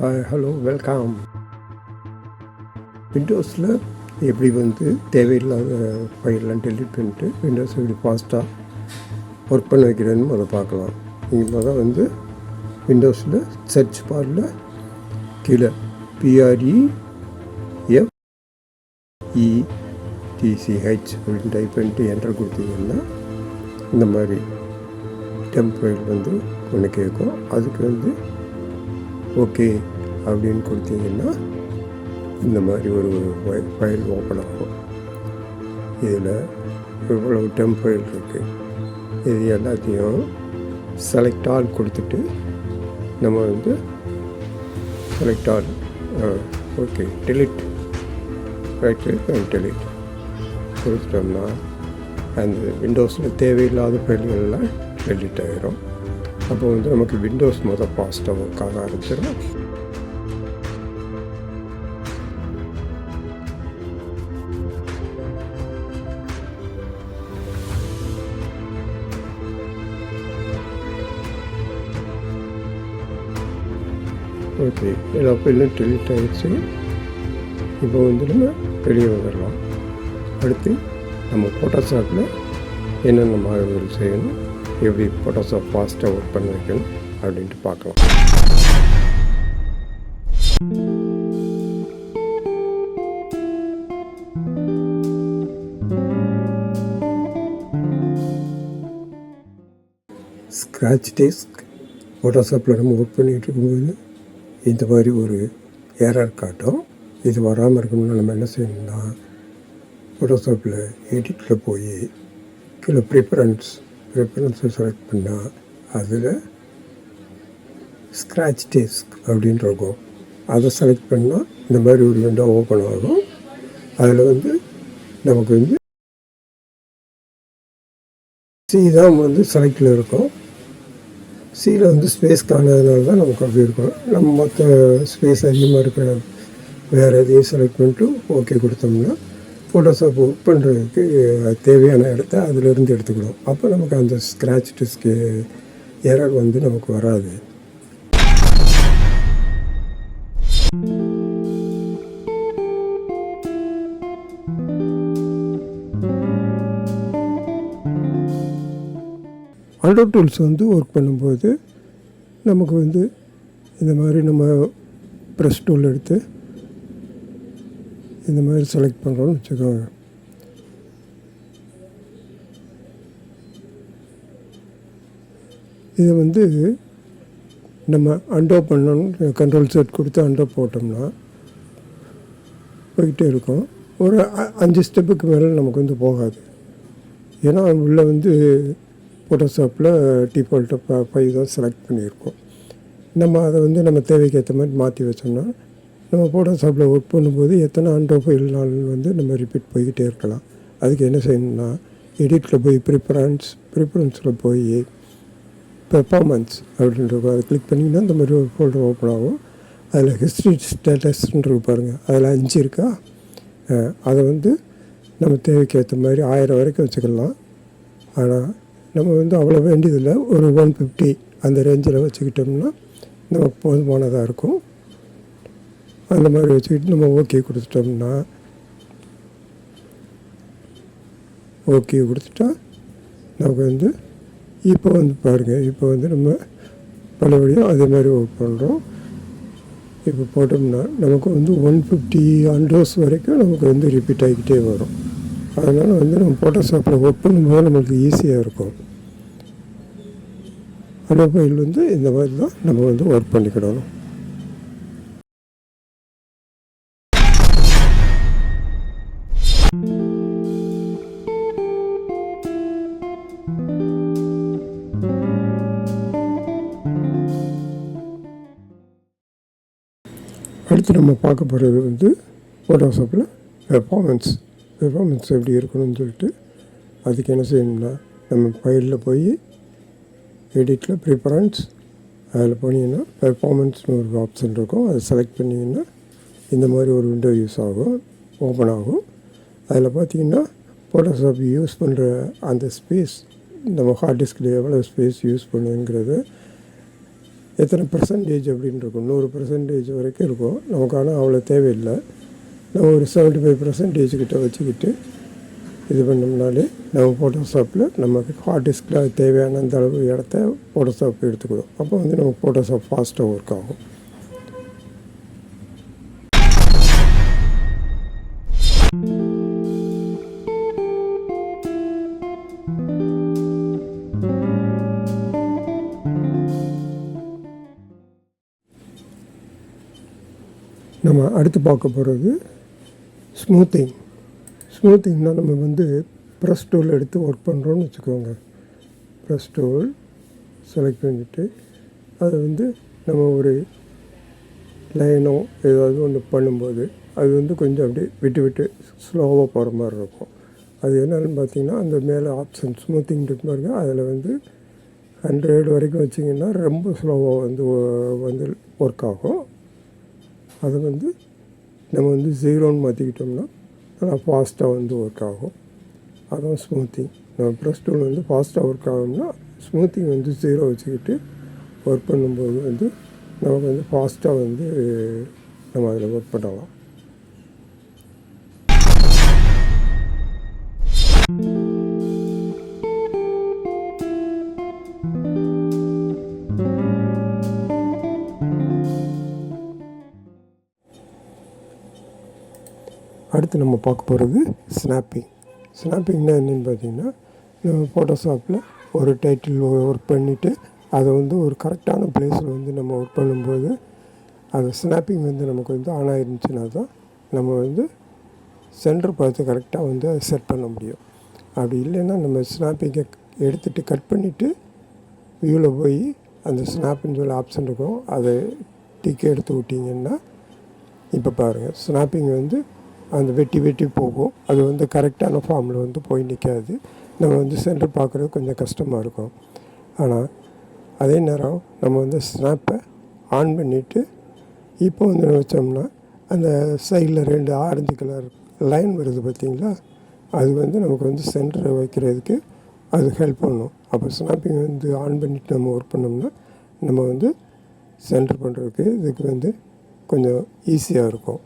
Hi hello welcome விண்டோஸில் எப்படி வந்து தேவையில்லாத ஃபைல்லாம் டெலிட் பண்ணிட்டு விண்டோஸ் எப்படி ஃபாஸ்ட்டாக ஒர்க் பண்ண வைக்கிறேன்னு அதை பார்க்கலாம். நீங்கள் முதல் வந்து விண்டோஸில் சர்ச் பாரில் கீழே பிஆர்இ எஃப் இடிசிஹெச் அப்படின்னு டைப் பண்ணிட்டு என்டர் கொடுத்தீங்கன்னா இந்த மாதிரி டெம்ப் ஃபைல் வந்து ஒன்று கேட்கும் அதுக்கு வந்து ஓகே அப்படின்னு கொடுத்தீங்கன்னா இந்த மாதிரி ஒரு ஃபைல் ஓப்பன் ஆகும். இதில் இவ்வளவு டெம்ப் ஃபைல் இருக்குது இது எல்லாத்தையும் செலக்ட் ஆல் கொடுத்துட்டு நம்ம வந்து select all okay delete right click and delete கொடுத்துட்டோம்னா அந்த விண்டோஸில் தேவையில்லாத ஃபைல்கள்லாம் டெலிட் ஆகிரும் அப்போ வந்து நமக்கு விண்டோஸ் மொதல் பாஸ்டாக ஒர்க் ஆக ஆரம்பிச்சிடும் ஓகே எல்லா ஃபைலும் டெலிட் ஆகிடுச்சு இப்போ வந்து நம்ம வெளியே வந்துடலாம். அடுத்து நம்ம ஃபோட்டோஷாப்பில் என்னென்ன மாறுதல் செய்யணும் எப்படி ஃபோட்டோஷாப் ஃபாஸ்ட்டாக ஒர்க் பண்ண வைக்கணும் அப்படின்ட்டு பார்க்கலாம். ஸ்க்ராட்ச் டெஸ்க் ஃபோட்டோஷாப்பில் நம்ம ஒர்க் பண்ணிகிட்டு இருக்கும்போது இந்த மாதிரி ஒரு ஏரர் காட்டும். இது வராமல் இருக்கணும்னா நம்ம என்ன செய்யணும்னா ஃபோட்டோஷாப்பில் எடிட்டில் போய் கீழே ப்ரிஃபரன்ஸ் ப்ரிஃபரன்ஸை செலக்ட் பண்ணால் அதில் ஸ்க்ராட்ச் டேஸ்க் அப்படின்னு இருக்கும். அதை செலக்ட் பண்ணால் இந்த மாதிரி ஒரு விண்டோ ஓப்பன் ஆகும். அதில் வந்து நமக்கு வந்து சி தான் வந்து செலக்டில் இருக்கும். சியில் வந்து ஸ்பேஸ் காணாதனால தான் நமக்கு அப்படி இருக்கும். நம்ம மற்ற ஸ்பேஸ் அதிகமாக இருக்கிற வேறு எதையும் செலக்ட் பண்ணிட்டு ஓகே கொடுத்தோம்னா ஃபோட்டோஷாப் ஒர்க் பண்ணுறதுக்கு தேவையான இடத்த அதிலிருந்து எடுத்துக்கிடும் அப்போ நமக்கு அந்த ஸ்க்ராச் டிஸ்க்கு எரர் வந்து நமக்கு வராது. ஆல்டோ டூல்ஸ் வந்து ஒர்க் பண்ணும்போது நமக்கு வந்து இந்த மாதிரி நம்ம ப்ரெஸ் டூல் எடுத்து இந்த மாதிரி செலக்ட் பண்ணுறோன்னு வச்சுக்கோங்க. இதை வந்து நம்ம அண்டோ பண்ணணும் கண்ட்ரோல் செட் கொடுத்து அண்டோ போட்டோம்னா போய்கிட்டே இருக்கும். ஒரு அ- அஞ்சு ஸ்டெப்புக்கு மேலே நமக்கு வந்து போகாது. ஏன்னா உள்ளே வந்து ஃபோட்டோஷாப்பில் டிஃபால்ட்டாக ஃபைவ் தான் செலக்ட் பண்ணியிருக்கோம். நம்ம அதை வந்து நம்ம தேவைக்கு ஏற்ற மாதிரி மாற்றி வச்சோம்னா நம்ம ஃபோட்டோஷாப்பில் ஒர்க் பண்ணும்போது எத்தனை ஆண்டோ ஃபைல் நாள் வந்து நம்ம ரிப்பீட் போய்கிட்டே இருக்கலாம். அதுக்கு என்ன செய்யணும்னா எடிட்டில் போய் ப்ரிஃபரன்ஸ் ப்ரிஃபரன்ஸில் போய் பெர்ஃபார்மன்ஸ் அப்படின்றக்கும் அதை கிளிக் பண்ணிங்கன்னா இந்த மாதிரி ஒரு ஃபோல்டர் ஓப்பன் ஆகும். அதில் ஹிஸ்ட்ரி ஸ்டேட்டஸ்ன்றது பாருங்கள் அதில் அஞ்சு இருக்கா? அதை வந்து நம்ம தேவைக்கு ஏற்ற மாதிரி ஆயிரம் வரைக்கும் வச்சுக்கலாம். ஆனால் நம்ம வந்து அவ்வளோ வேண்டியதில்லை. ஒரு ஒன் ஃபிஃப்டி அந்த ரேஞ்சில் வச்சுக்கிட்டோம்னா நமக்கு போதுமானதாக இருக்கும். அந்த மாதிரி வச்சுக்கிட்டு நம்ம ஓகே கொடுத்துட்டோம்னா ஓகே கொடுத்துட்டா நமக்கு வந்து இப்போ வந்து பாருங்கள் இப்போ வந்து நம்ம பழையபடியும் அதே மாதிரி ஒர்க் பண்ணுறோம் இப்போ போட்டோம்னா நமக்கு வந்து ஒன் ஃபிஃப்டி அண்ட்ரோஸ் வரைக்கும் நமக்கு வந்து ரிப்பீட் ஆகிக்கிட்டே வரும். அதனால் வந்து நம்ம ஃபோட்டோஷாப்பில் ஒர்க் பண்ணும்போது நம்மளுக்கு ஈஸியாக இருக்கும். அந்த ஃபைல் வந்து இந்த மாதிரி தான் நம்ம வந்து ஒர்க் பண்ணிக்கிடணும். அடுத்து நம்ம பார்க்க போகிறது வந்து ஃபோட்டோஷாப்பில் பெர்ஃபார்மன்ஸ் பெர்ஃபார்மன்ஸ் எப்படி இருக்கணும்னு சொல்லிட்டு அதுக்கு என்ன செய்யணும்னா நம்ம ஃபைலில் போய் எடிட்டில் ப்ரிஃபரன்ஸ் அதில் போனீங்கன்னா பெர்ஃபார்மன்ஸ்னு ஒரு ஆப்ஷன் இருக்கும். அதை செலக்ட் பண்ணிங்கன்னா இந்த மாதிரி ஒரு விண்டோ யூஸ் ஆகும் ஓப்பன் ஆகும். அதில் பார்த்தீங்கன்னா ஃபோட்டோஷாப் யூஸ் பண்ணுற அந்த ஸ்பேஸ் நம்ம ஹார்ட் டிஸ்கில் எவ்வளோ ஸ்பேஸ் யூஸ் பண்ணுங்கிறது எத்தனை பர்சன்டேஜ் அப்படின்னு இருக்கும். நூறு பர்சன்டேஜ் வரைக்கும் இருக்கும். நமக்கான அவ்வளோ தேவையில்லை. நம்ம ஒரு செவன்ட்டி ஃபைவ் பர்சன்டேஜ் கிட்ட வச்சுக்கிட்டு இது பண்ணோம்னாலே நம்ம ஃபோட்டோஷாப்பில் நமக்கு ஹார்ட் டிஸ்கில் தேவையான அந்த அளவு இடத்த ஃபோட்டோஷாப் எடுத்துக்கிடும் அப்போ வந்து நம்ம ஃபோட்டோஷாப் ஃபாஸ்ட்டாக ஒர்க் ஆகும். நம்ம அடுத்து பார்க்க போகிறது ஸ்மூத்திங் ஸ்மூத்திங்னா நம்ம வந்து ப்ரெஸ் டூல் எடுத்து ஒர்க் பண்ணுறோன்னு வச்சுக்கோங்க. ப்ரெஸ் டூல் செலக்ட் பண்ணிவிட்டு அதை வந்து நம்ம ஒரு லைனோ ஏதாவது ஒன்று பண்ணும்போது அது வந்து கொஞ்சம் அப்படியே விட்டு விட்டு ஸ்லோவாக போகிற மாதிரி இருக்கும். அது என்னென்னு பார்த்தீங்கன்னா அந்த மேலே ஆப்ஷன் ஸ்மூத்திங் இருக்கு மாதிரி அதில் வந்து ஹண்ட்ரட் வரைக்கும் வச்சிங்கன்னா ரொம்ப ஸ்லோவாக வந்து வந்து ஒர்க் ஆகும். அதை வந்து நம்ம வந்து ஜீரோன்னு மாற்றிக்கிட்டோம்னா நல்லா ஃபாஸ்ட்டாக வந்து ஒர்க் ஆகும். அதுவும் ஸ்மூத்திங் நம்ம ப்ரெஸ் டூல் வந்து ஃபாஸ்ட்டாக ஒர்க் ஆகும்னா ஸ்மூத்திங் வந்து ஜீரோ வச்சுக்கிட்டு ஒர்க் பண்ணும்போது வந்து நமக்கு வந்து ஃபாஸ்ட்டாக வந்து நம்ம அதில் ஒர்க் பண்ணலாம். அடுத்து நம்ம பார்க்க போகிறது ஸ்னாப்பிங் ஸ்னாப்பிங்னா என்னென்னு பார்த்தீங்கன்னா நம்ம ஃபோட்டோஷாப்பில் ஒரு டைட்டில் ஒர்க் பண்ணிவிட்டு அதை வந்து ஒரு கரெக்டான பிளேஸில் வந்து நம்ம ஒர்க் பண்ணும்போது அது ஸ்னாப்பிங் வந்து நமக்கு வந்து ஆன் ஆயிருந்துச்சுன்னா தான் நம்ம வந்து சென்டர் பார்த்து கரெக்டாக வந்து அதை செட் பண்ண முடியும். அப்படி இல்லைன்னா நம்ம ஸ்னாப்பிங்கை எடுத்துகிட்டு கட் பண்ணிவிட்டு வியூவில் போய் அந்த ஸ்னாப்னு சொல்லி ஆப்ஷன் இருக்கும். அதை டிக்கே எடுத்து விட்டிங்கன்னா இப்போ பாருங்கள் ஸ்னாப்பிங் வந்து அந்த வெட்டி வெட்டி போகும். அது வந்து கரெக்டான ஃபார்மில் வந்து போய் நிற்காது நம்ம வந்து சென்டர் பார்க்குறது கொஞ்சம் கஷ்டமாக இருக்கும். ஆனால் அதே நேரம் நம்ம வந்து ஸ்னாப்பை ஆன் பண்ணிவிட்டு இப்போ வந்து வச்சோம்னா அந்த சைடில் ரெண்டு ஆரஞ்சு கலர் லைன் வருது பார்த்தீங்களா? அது வந்து நமக்கு வந்து சென்டரை வைக்கிறதுக்கு அது ஹெல்ப் பண்ணும். அப்போ ஸ்னாப்பிங் வந்து ஆன் பண்ணிவிட்டு நம்ம ஒர்க் பண்ணோம்னா நம்ம வந்து சென்டர் பண்ணுறதுக்கு இதுக்கு வந்து கொஞ்சம் ஈஸியாக இருக்கும்.